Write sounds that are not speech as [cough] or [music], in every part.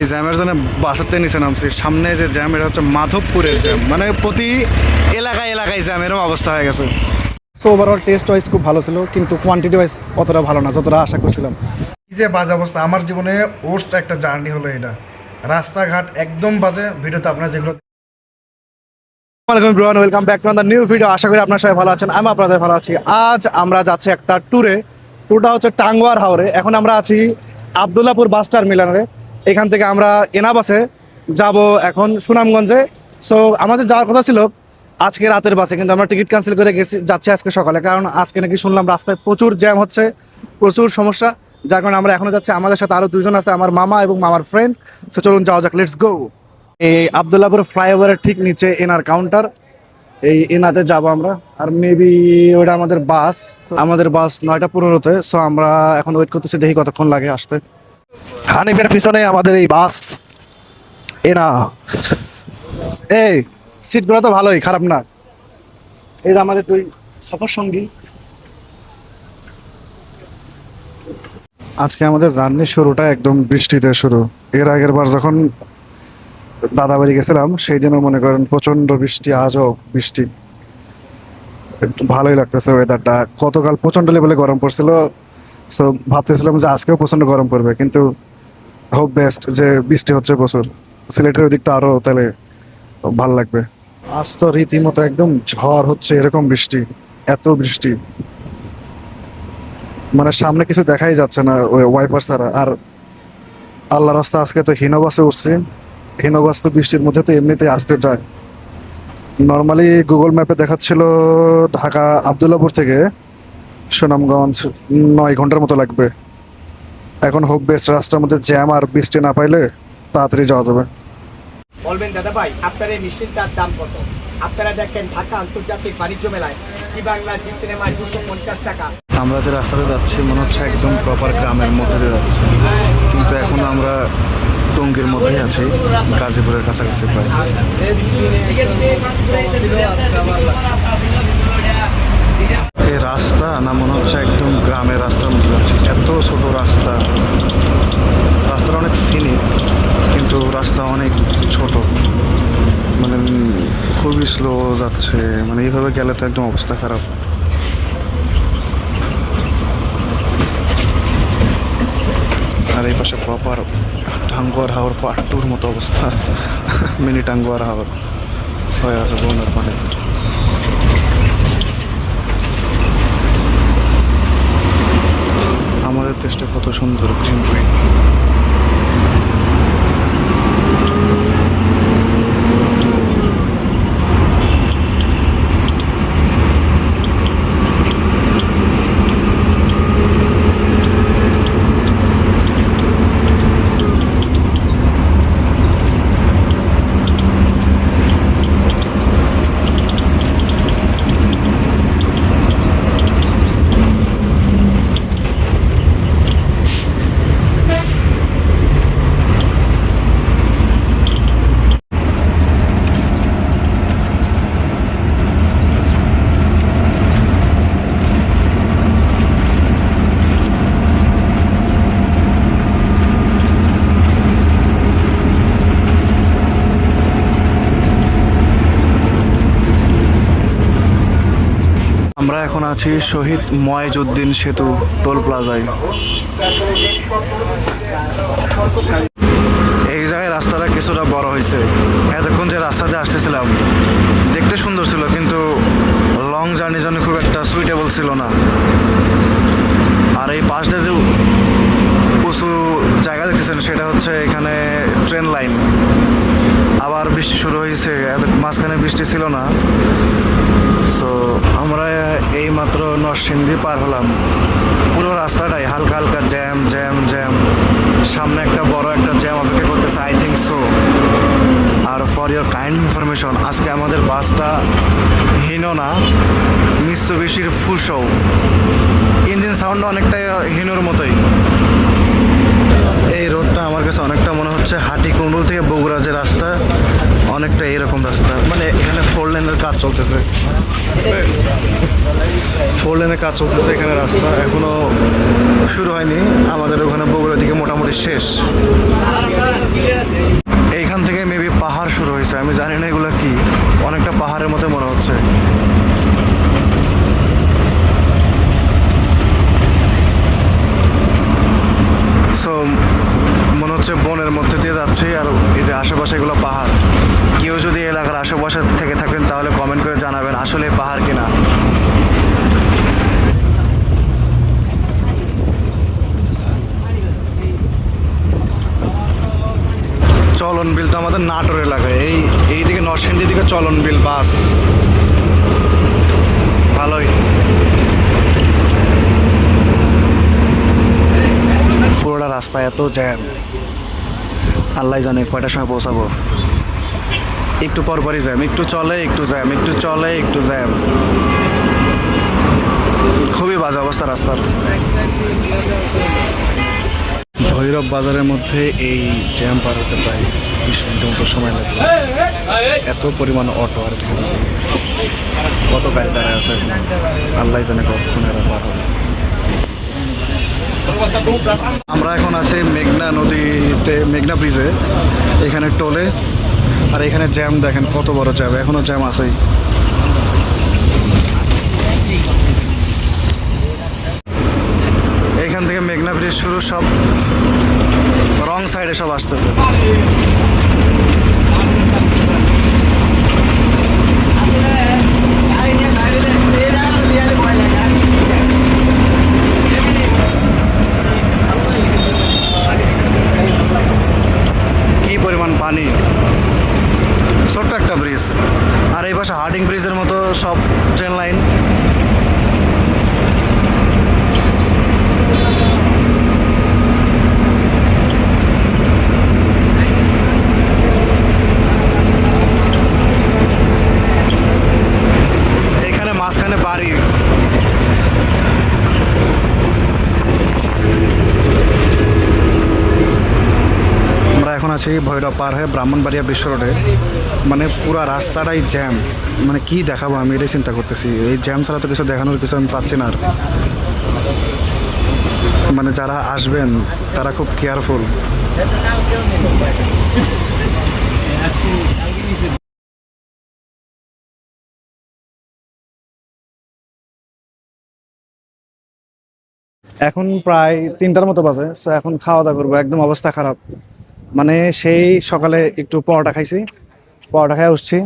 এই জ্যামের জন্য বাসাতে নিচে নামছি। সামনে যে জ্যাম এটা হচ্ছে মাধবপুরের জ্যাম। মানে প্রতি এলাকায় এলাকায় জ্যাম এরকম অবস্থা হয়ে গেছে। সো ওভারঅল টেস্ট ওয়াইজ খুব ভালো ছিল কিন্তু কোয়ান্টিটি ওয়াইজ অতটা ভালো না যতটা আশা করছিলাম। কি যে বাজে অবস্থা আমার জীবনে ওর্স্ট একটা জার্নি হলো এটা। রাস্তাঘাট একদম বাজে ভিডিওতে আপনারা যেগুলো welcome welcome back to new video আশা করি আপনার সবাই ভালো আছেন আমি আপনাদের ভালো আছি। আজ আমরা যাচ্ছি একটা ট্যুরে ট্যুরটা হচ্ছে টাঙ্গুয়ার হাওরে। এখন আমরা আছি আবদুল্লাপুর বাস টার্মিনালে। এখান থেকে আমরা এনা বাসে যাব এখন সুনামগঞ্জে। সো আমাদের যাওয়ার কথা ছিল আজকে রাতের বাসে, কিন্তু আমরা টিকিট ক্যান্সেল করে গেছি, যাচ্ছি আজকে সকালে। কারণ আজকে নাকি শুনলাম রাস্তায় প্রচুর জ্যাম হচ্ছে, প্রচুর সমস্যা। যার কারণে আমরা এখনও যাচ্ছি, আমাদের সাথে আরও দুজন আছে, আমার মামা এবং মামার ফ্রেন্ড সো চলুন যাওয়া যাক লেটস গো এই আবদুল্লাপুর ফ্লাইওভারের ঠিক নিচে এনার কাউন্টার এই এনাতে যাব আমরা, আর মেবি ওটা আমাদের বাস আমাদের বাস নয়টা পনেরোতে। সো আমরা এখন ওয়েট করতেছি, দেখি কতক্ষণ লাগে আসতে। হানিফের পিছনে আমাদের এই বাস। এনা এই সিটগুলো তো ভালোই, খারাপ না। এই যে আমাদের তুই সফর সঙ্গী। আজকে আমাদের জার্নি শুরুটা একদম বৃষ্টিতে শুরু। এর আগের বার যখন দাদা বাড়ি গেছিলাম, সেই জন্য মনে করেন প্রচণ্ড বৃষ্টি, আজও বৃষ্টি। ভালোই লাগতেছে ওয়েদারটা গতকাল প্রচণ্ড লেভেলে গরম পড়ছিল। সো ভাবতেছিলাম যে আজকেও প্রচণ্ড গরম পড়বে। কিন্তু হোপ বেস্ট যে বৃষ্টি হচ্ছে বছর সিলেটের ওই দিকটা আরও তাহলে ভালো লাগবে। আজ তো রীতিমতো একদম ঝড় হচ্ছে এরকম বৃষ্টি, এত বৃষ্টি। মানে সামনে কিছু দেখাই যাচ্ছে না ওই ওয়াইপার ছাড়া। আর আল্লাহ রাস্তা আজকে তো হিনোবাসে উঠছি। হিনোবাস তো বৃষ্টির মধ্যে তো এমনিতেই আসতে যায় নর্মালি গুগল ম্যাপে দেখাচ্ছিল ঢাকা আবদুল্লাপুর থেকে সুনামগঞ্জ নয় ঘণ্টার মতো লাগবে। এখন হোক বেস্ট রাস্তার মধ্যে জ্যাম আর বৃষ্টি না পাইলে তাড়াতাড়ি যাওয়া যাবে। বলবেন দাদা ভাই আপনার এই মেশিনটার দাম কত? আপনারা দেখেন ঢাকা আন্তর্জাতিক বাণিজ্য মেলায় জি বাংলা জি সিনেমায় দুশো পঞ্চাশ টাকা? আমরা যে রাস্তাতে যাচ্ছি মনে হচ্ছে একদম প্রপার গ্রামের মধ্যে দিয়ে যাচ্ছি। কিন্তু এখন আমরা টঙ্গির মধ্যেই আছি গাজীপুরের কাছাকাছি প্রায়। রাস্তা না মনে হচ্ছে একদম গ্রামের রাস্তার মধ্যে যাচ্ছি। এত ছোট রাস্তা। রাস্তাটা অনেক সিনিক কিন্তু রাস্তা অনেক ছোট। মানে খুবই স্লো যাচ্ছে। মানে এইভাবে গেলে তো একদম অবস্থা খারাপ। আর এই পাশে প্রপার টাঙ্গুয়ার হাওয়ার পার্ট টুর মতো অবস্থা। [laughs] মিনি টাঙ্গুয়ার হাওয়ার হয়ে আছে বন্যার পানি। আমাদের দেশটা কত সুন্দর গ্রিন গ্রিন আমরা এখন আছি শহীদ ময়েজউদ্দিন সেতু, টোল প্লাজায়। এই জায়গায় রাস্তাটা কিছুটা বড় হয়েছে। এতক্ষণ যে রাস্তাতে আসতেছিলাম, দেখতে সুন্দর ছিল, কিন্তু লং জার্নির জন্য খুব একটা সুইটেবল ছিল না। আর এই পাশটা যে উঁচু জায়গা দেখতেছেন, সেটা হচ্ছে এখানে ট্রেন লাইন আবার বৃষ্টি শুরু হয়েছে মাঝখানে বৃষ্টি ছিল না। সো আমরা এই মাত্র নরসিংদী পার হলাম। পুরো রাস্তাটাই হালকা হালকা জ্যাম জ্যাম জ্যাম সামনে একটা বড় একটা জ্যাম অপেক্ষা করতেছে আই থিঙ্ক সো আর ফর ইয়োর কাইন্ড ইনফরমেশন আজকে আমাদের বাসটা হিনো না মিশ্রবেশির ফুসো ইঞ্জিন সাউন্ডটা অনেকটা হিনোর মতোই। এই রোডটা আমার কাছে অনেকটা মনে হচ্ছে হাটি থেকে বগুড়া যে রাস্তা, অনেকটা এরকম রাস্তা। মানে কাজ চলতেছে। ফোর লেনে কাজ চলতেছে এখানে রাস্তা। এখনও শুরু হয়নি। আমাদের ওখানে বগুড়ার দিকে মোটামুটি শেষ। এইখান থেকে মেবি পাহাড় শুরু হয়েছে। আমি জানি না এগুলো কি। অনেকটা পাহাড়ের মতো মনে হচ্ছে। সো বনের মধ্যে দিয়ে যাচ্ছি আর এই যে আশেপাশে এগুলো পাহাড়। কেউ যদি এলাকার আশেপাশে থেকে থাকেন তাহলে কমেন্ট করে জানাবেন আসলে পাহাড় কিনা। চলন বিল তো আমাদের নাটোর এলাকায়। এই, এইদিকে নরসিংদী দিকে চলন বিল বাস। ভালোই। পুরোটা রাস্তা এত জ্যাম আল্লাহ জানে কয়টার সময় পৌঁছাবো একটু পর পরই জ্যাম, একটু চলে, একটু জ্যাম, একটু চলে, একটু জ্যাম। খুবই বাজে অবস্থা রাস্তার। ভৈরব বাজারের মধ্যে এই জ্যাম পার হতে প্রায় বিশ মিনিটের মতো সময় লাগবে। এত পরিমাণ অটো আর। কত গাড়ি দাঁড়ায় আছে আল্লাহ জানে কতক্ষণ এরা পার হবে। আমরা এখন আছি মেঘনা নদীতে, মেঘনা ব্রিজে এখানে টোলে, আর এখানে জ্যাম দেখেন কত বড় জ্যাম এখনও জ্যাম আছেই। এখান থেকে মেঘনা ব্রিজ শুরু, সব রং সাইডে সব আসতেছে কি পরিমাণ পানি ছোট্ট একটা ব্রিজ আর এই পাশে হার্ডিং ব্রিজের মতো সব ট্রেন লাইন এখানে মাঝখানে বাড়ি আছি ভৈরব পার হয়ে ব্রাহ্মণবাড়িয়া বিশ্ব রোডে মানে পুরো রাস্তাটাই জ্যাম মানে কি দেখাবো আমি, এটাই চিন্তা করতেছি। এই জ্যাম ছাড়া তো কিছু দেখানোর কিছু আমি পাচ্ছি না আর। মানে যারা আসবেন, তারা খুব কেয়ারফুল এখন প্রায় তিনটার মতো বাজে সো এখন খাওয়া দাওয়া করব। একদম অবস্থা খারাপ। মানে সেই সকালে একটু পরোটা খাইছি। পরোটা খাই উঠছি।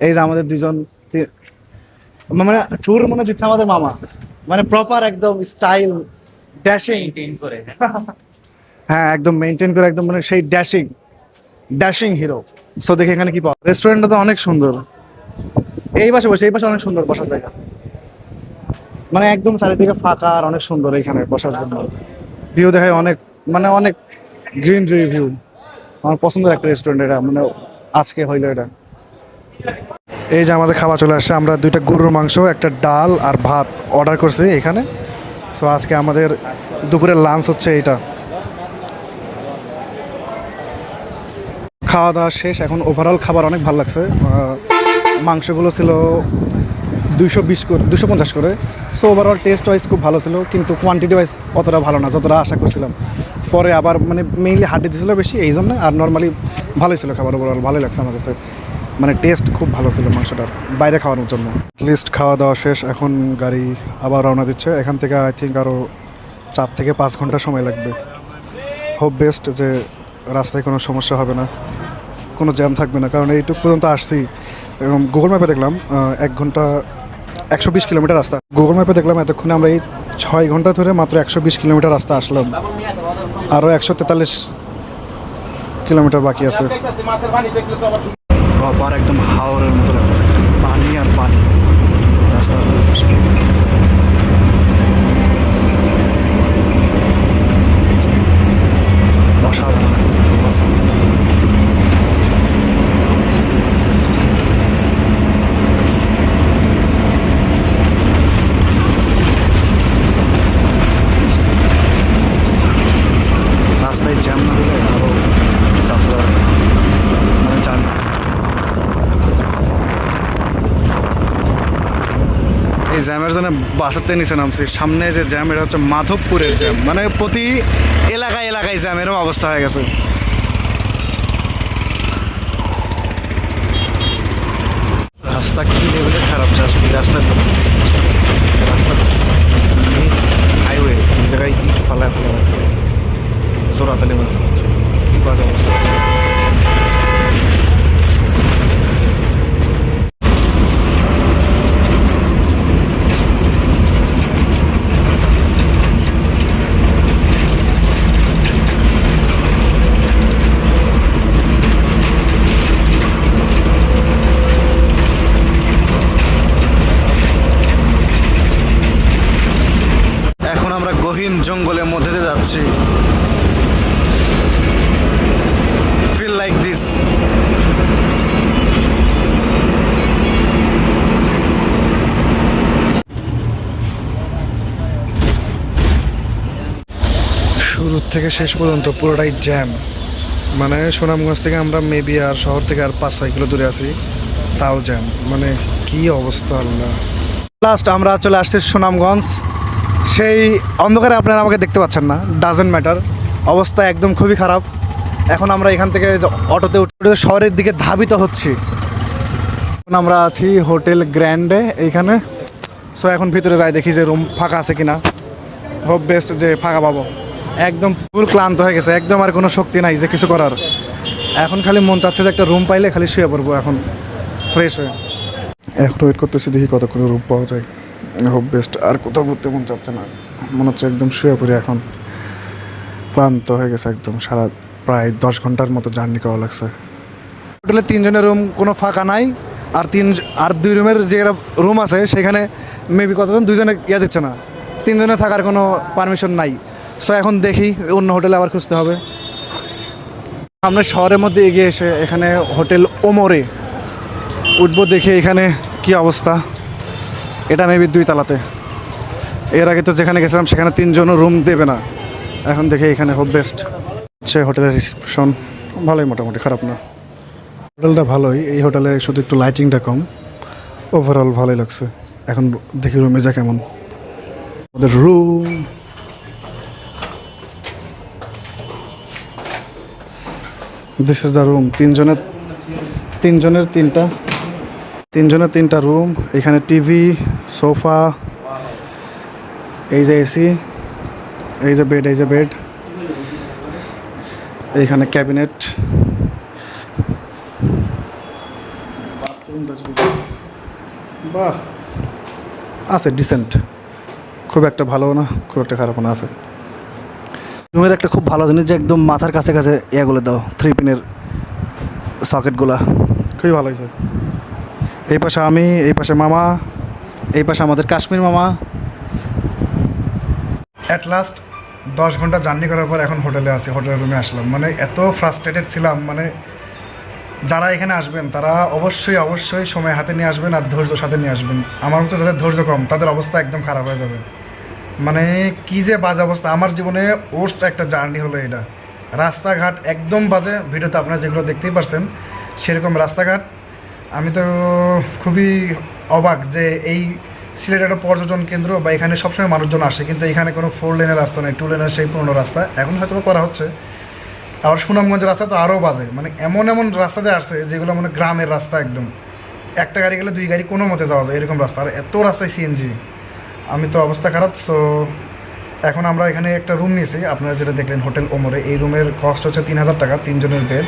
এই যে আমাদের দুজন মানে ট্যুর মনে হচ্ছে আমাদের মামা। মানে প্রপার একদম স্টাইল ড্যাশিং করে। [laughs] হ্যাঁ একদম মেনটেন করে, একদম মানে সেই ড্যাশিং ড্যাশিং হিরো সো দেখে এখানে কি পাওয়া রেস্টুরেন্টটা তো অনেক সুন্দর। এই পাশে বসে, এই পাশে অনেক সুন্দর বসার জায়গা। মানে একদম চারিদিকে ফাঁকা আর অনেক সুন্দর এখানে বসার জন্য। ভিউ দেখায় অনেক মানে অনেক গ্রিন রিভিউ আমার পছন্দের একটা রেস্টুরেন্ট এটা মানে আজকে হইল এটা। এই যে আমাদের খাবার চলে আসছে, আমরা দুইটা গরুর মাংস, একটা ডাল আর ভাত অর্ডার করছি এখানে। সো আজকে আমাদের দুপুরের লাঞ্চ হচ্ছে এইটা। খাওয়া দাওয়া শেষ, এখন ওভারঅল খাবার অনেক ভালো লাগছে। মাংসগুলো ছিল দুইশো বিশ করে দুশো পঞ্চাশ করে। সো ওভারঅল টেস্ট ওয়াইজ খুব ভালো ছিল, কিন্তু কোয়ান্টিটি ওয়াইজ অতটা ভালো না, যতটা আশা করছিলাম। পরে আবার মানে মেইনলি হাড্ডি দিয়েছিল বেশি, এই জন্য। আর নর্মালি ভালোই ছিল খাবার ওভারঅল ভালোই লাগছে আমার কাছে। মানে টেস্ট খুব ভালো ছিল মাংসটার, বাইরে খাওয়ানোর জন্য। লিস্ট খাওয়া দাওয়া শেষ, এখন গাড়ি আবার রওনা দিচ্ছে। এখান থেকে আই থিঙ্ক আরও চার থেকে পাঁচ ঘণ্টা সময় লাগবে। হোপ বেস্ট যে রাস্তায় কোনো সমস্যা হবে না, কোনো জ্যাম থাকবে না। কারণ এইটুকু পর্যন্ত আসছি। এবং গুগল ম্যাপে দেখলাম এক ঘণ্টা একশো বিশ কিলোমিটার রাস্তা। গুগল ম্যাপে দেখলাম, এতক্ষণে আমরা এই ছয় ঘণ্টা ধরে মাত্র একশো বিশ কিলোমিটার রাস্তা আসলাম আরও একশো তেতাল্লিশ কিলোমিটার বাকি আছে। একদম হাওড়ের মতো লাগতেছে পানি আর পানি রাস্তার দুপাশে। অসাধারণ অসাধারণ। রাস্তায় জ্যাম না হলে আরও যাত্রা মানে জার্নি এই জ্যামের জন্য বাসাতে নিচে নামছি। সামনে যে জ্যাম, এটা হচ্ছে মাধবপুরের জ্যাম। মানে প্রতি এলাকায় এলাকায় জ্যাম অবস্থা হয়ে গেছে। রাস্তা কি লেভেলে খারাপ আসলে রাস্তা রাস্তা হাইওয়ে জায়গায় ইট ফালা হচ্ছে। কি অবস্থা এখন আমরা গহীন জঙ্গলের দিয়ে যাচ্ছি ফিল লাইক দিস শুরু থেকে শেষ পর্যন্ত পুরোটাই জ্যাম মানে সুনামগঞ্জ থেকে আমরা মেবি আর শহর থেকে আর পাঁচ ছয় কিলো দূরে আছি তাও জ্যাম মানে কি অবস্থা আল্লাহ। লাস্ট আমরা চলে আসছি সুনামগঞ্জ। সেই অন্ধকারে আপনারা আমাকে দেখতে পাচ্ছেন না ডাজেন্ট ম্যাটার অবস্থা একদম খুবই খারাপ। এখন আমরা এখান থেকে অটোতে উঠে শহরের দিকে ধাবিত হচ্ছি। এখন আমরা আছি হোটেল গ্র্যান্ডে এইখানে। সো এখন ভিতরে যাই দেখি যে রুম ফাঁকা আছে কিনা। হোপ বেস্ট যে ফাঁকা পাবো। একদম ফুল ক্লান্ত হয়ে গেছে, একদম আর কোনো শক্তি নাই যে কিছু করার। এখন খালি মন চাচ্ছে যে একটা রুম পাইলে খালি শুয়ে পড়ব এখন ফ্রেশ হয়ে। এখন ওয়েট করতেছি দেখি কতক্ষণ রুম পাওয়া যায়। হোপ বেস্ট আর কোথাও ঘুরতে মন চাচ্ছে না। মনে হচ্ছে একদম শুয়ে পড়ি এখন। ক্লান্ত হয়ে গেছে একদম। সারা প্রায় দশ ঘণ্টার মতো জার্নি করা লাগছে। হোটেলে তিনজনের রুম কোনো ফাঁকা নাই। আর তিন আর দুই রুমের যে রুম আছে, সেখানে মেবি কতজন? দুইজনে ইয়ে দিচ্ছে না। তিনজনে থাকার কোনো পারমিশন নাই। সো এখন দেখি অন্য হোটেলে আবার খুঁজতে হবে। আমরা শহরের মধ্যে এগিয়ে এসে এখানে হোটেল ওমরে। উঠবো দেখে এখানে কি অবস্থা। এটা মেবি দুই তালাতে। এর আগে তো যেখানে গেছিলাম, সেখানে তিনজনও রুম দেবে না। এখন দেখে এখানে হোপ বেস্ট হচ্ছে হোটেলের রিসেপশন ভালোই মোটামুটি, খারাপ না। হোটেলটা ভালোই, এই হোটেলে শুধু একটু লাইটিংটা কম। ওভারঅল ভালোই লাগছে। এখন দেখি রুমে যা কেমন। ওদের room this is the room তিনজনের তিনজনের তিনটা। তিনজনের তিনটা রুম এখানে টিভি সোফা এই যে এসি এই যে বেড এই যে বেড এইখানে ক্যাবিনেট বাহ, আছে ডিসেন্ট খুব একটা ভালো না, খুব একটা খারাপ না, আছে। রুমের একটা খুব ভালো জিনিস যে একদম মাথার কাছে কাছে ইয়েগুলো দাও থ্রি পিনের সকেটগুলা খুবই ভালো হয়েছে। এই পাশে আমি, এই পাশে মামা এই পাশে আমাদের কাশ্মীর মামা। অ্যাট লাস্ট দশ ঘণ্টা জার্নি করার পর এখন হোটেলে আছি হোটেলের রুমে আসলাম। মানে এত ফ্রাস্ট্রেটেড ছিলাম মানে যারা এখানে আসবেন, তারা অবশ্যই অবশ্যই সময় হাতে নিয়ে আসবেন আর ধৈর্য সাথে নিয়ে আসবেন। আমার মতো যাদের ধৈর্য কম, তাদের অবস্থা একদম খারাপ হয়ে যাবে। মানে কি যে বাজে অবস্থা, আমার জীবনে ওর্স্ট একটা জার্নি হলো এটা। রাস্তাঘাট একদম বাজে, ভিডিওতে আপনারা যেগুলো দেখতেই পারছেন, সেরকম রাস্তাঘাট। আমি তো খুবই অবাক যে এই সিলেট একটা পর্যটন কেন্দ্র বা এখানে সবসময় মানুষজন আসে, কিন্তু এখানে কোনো ফোর লেনের রাস্তা নেই টু লেনের সেই পুরনো রাস্তা। এখন হয়তো করা হচ্ছে। আবার সুনামগঞ্জের রাস্তা তো আরও বাজে। মানে এমন এমন রাস্তাতে আসছে যেগুলো মানে গ্রামের রাস্তা একদম। একটা গাড়ি গেলে দুই গাড়ি কোনো মতে যাওয়া যায় এরকম রাস্তা। আর এত রাস্তায় সিএনজি আমি তো অবস্থা খারাপ সো এখন আমরা এখানে একটা রুম নিয়েছি। আপনারা যেটা দেখলেন, হোটেল ওমরে। এই রুমের কস্ট হচ্ছে তিন হাজার টাকা, তিনজনের বেড